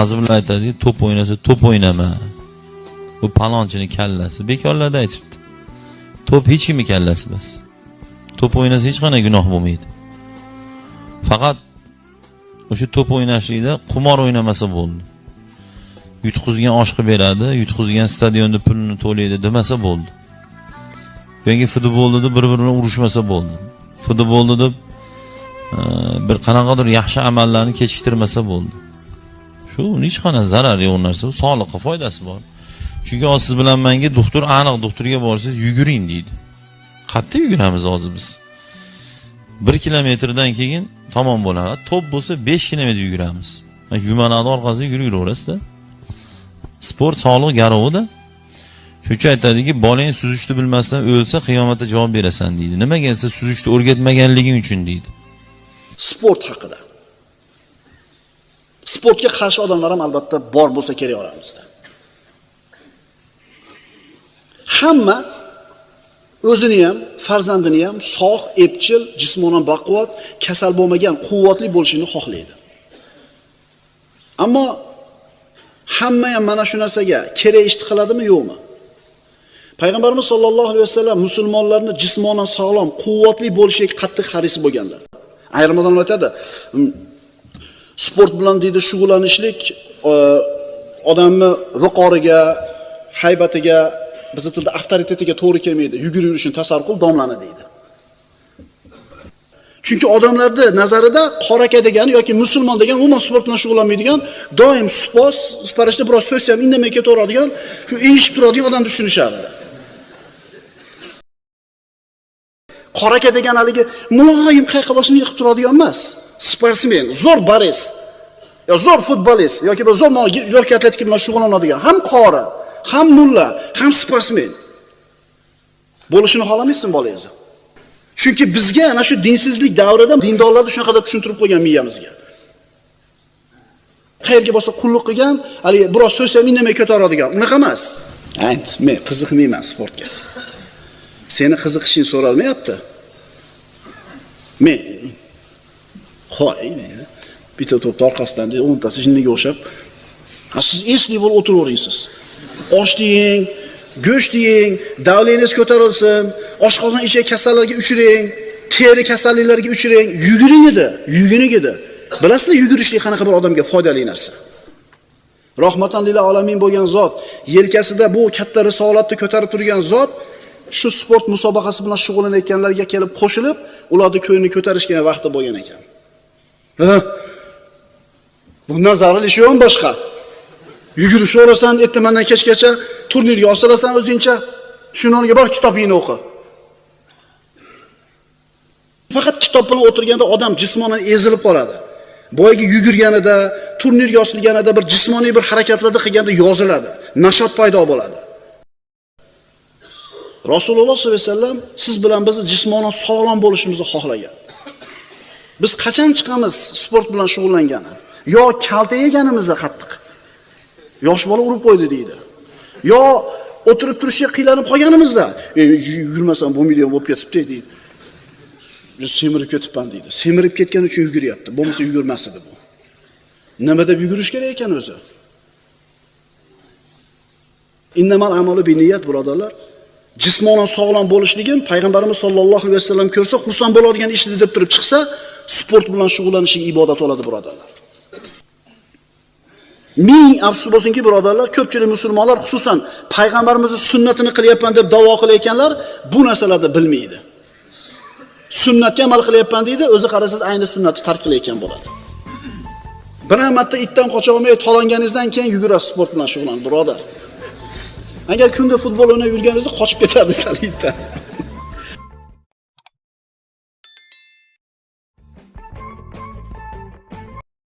ba'zilar aytadiki to'p o'ynasa to'p o'ynama. Bu palonchini kallasi. Bekorlarda aytibdi. To'p hech kimni kallasi bas. To'p o'ynasa hech qanday gunoh bo'lmaydi. Faqat o'sha to'p o'ynashlikda qumor o'ynamasa bo'ldi. Yutqizgan oshqi beradi yutqizgan stadionda pulini to'laydi demasa bo'ldi. Yoki futbolni deb bir biri bilan urushmasa bo'ldi. Futbolni deb bir qanaqadir yaxshi amallarni kechiktirmasa bo'ldi. Shu hech qanaqa zarari yo'q narsa. U sog'liqqa foydasi bor. Chunki hozir siz bilan manga doktor aniq doktorga borsangiz yuguring deydi. Qayerda yuguramiz hozir biz. Bir kilometrdan keyin tamom bo'ladi. To'p bo'lsa besh kilometr yuguramiz. Yumanadi orqasidan yurib yuraverasizda sport sog'liq garovida. Shuning uchun aytadiki bolang suzishni bilmasdan o'lsa qiyomatda javob berasan deydi. Nimaga desa suzishni o'rgatmaganliging uchun deydi. Sport haqida. Sportga qarshi odamlar ham albatta bor bo'lsa kerak oramizda. Hamma o'zini ham farzandini ham sog' epchil jismonan baquvvat kasal bo'lmagan quvvatli bo'lishini xohlaydi. Ammo hamma ham mana shu narsaga kerak ishni qiladimi? Yo'qmi? Payg'ambarimiz sollallohu alayhi vasallam musulmonlarni jismonan sog'lom quvvatli bo'lishiga qattiq haris bo'lganlar. Ayrim odamlar aytadi hm, sport bilan deydi shug'ullanishlik e, odamni viqoriga haybatiga bizni tilda avtoritetiga to'g'ri kelmaydi. Yugurib yurishini tasavvur qil domlani deydi. Chunki odamlarni nazarida qora aka degani yoki musulmon degan umuman sport bilan shug'ullanmaydigan doim supos parishda biroz so'zsa ham indamay ketaveradigan shu eshib turadigan odamni tushunishadi. Qora aka degan haligi muloyim qayerqa boshini yiqib turadigan emas. Sportsmen zo'r baris yo zo'r futbolist yoki bir zo'r yoki atletika bilan shug'ullanadigan ham qori ham mulla ham sportsmen. Bo'lishini xohlamaysizmi bolangizni chunki bizga ana shu dinsizlik davrida dindorlarni shunaqa deb tushuntirib qo'ygan miyamizga. Qayerga borsa qulluq qilgan haligi biroz so'zsa ham indamay ketaveradigan unaqa emas. Ayt men qiziqmayman sportga. Seni qiziqishing so'ralmayapti men hoy bitta to'pni orqasidan o'ntasi jinniga o'xshab "Ha, siz esli bo'lib o'tiravering siz osh yeng go'sht yeng davlengiz ko'tarilsin oshqozon ichak kasallarga uchrang teri kasalliklariga uchrang yuguring edi yuguring edi. Bilasizlar yugurishlik qanaqa bir odamga foydali narsa? Rahmatan lil alamin bo'lgan zot yelkasida bu katta risolatni ko'tarib turgan zot shu sport musobaqasi bilan shug'ullanayotganlarga kelib qo'shilib ularni ko'ngli ko'tarishgan vaqti bo'lgan ekan. Ha? bundan zaril ish yo'qmi boshqa? Yugurishaverasan ertamandan kechgacha turnirga osilasan o'zingcha shuni o'rniga bor kitobingni o'qi. Faqat kitob bilan o'tirganda odam jismonan ezilib qoladi. Boyagi yugurganida turnirga osilganida bir jismoniy bir harakatlarda qilganda yoziladi nashot paydo bo'ladi. Rasululloh sollallohu alayhi vasallam siz bilan bizni jismonan sog'lom bo'lishimizni xohlagan. Biz qachon chiqamiz sport bilan shug'ullangani? Yo kalta yeganimizda qattiq. Yosh bola urib qo'ydi deydi. Yo o'tirib turishga qiynalib qolganimizda e, yurmasam bo'lmaydigan bo'lib ketibdi deydi. Semirib ketibman deydi. Semirib ketgani uchun yuguryapti. Bo'lmasa yugurmas edi bu. Nima deb yugurish kerak ekan o'zi? İnnamal amalu biniyat birodarlar jismonan sog'lom bo'lishligim payg'ambarimiz sollallohu alayhi vasallam ko'rsa xursand bo'ladigan ishni deb turib chiqsa sport bilan shug'ullanishlik ibodat bo'ladi birodarlar. Ming afsus bo'lsinki birodarlar ko'pchilik musulmonlar xususan payg'ambarimizni sunnatini qilyapman deb da'vo qilayotganlar bu narsalarni bilmaydi. Sunnatga amal qilyapman deydi o'zi qarasangiz ayni sunnatni tark qilayotgan bo'ladi. Biron marta itdan qocha olmay tolonganingizdan keyin yugurasiz sport bilan shug'ullanib birodar. Agar kunda futbol o'ynab yurganingizda qochib ketardingiz hali itdan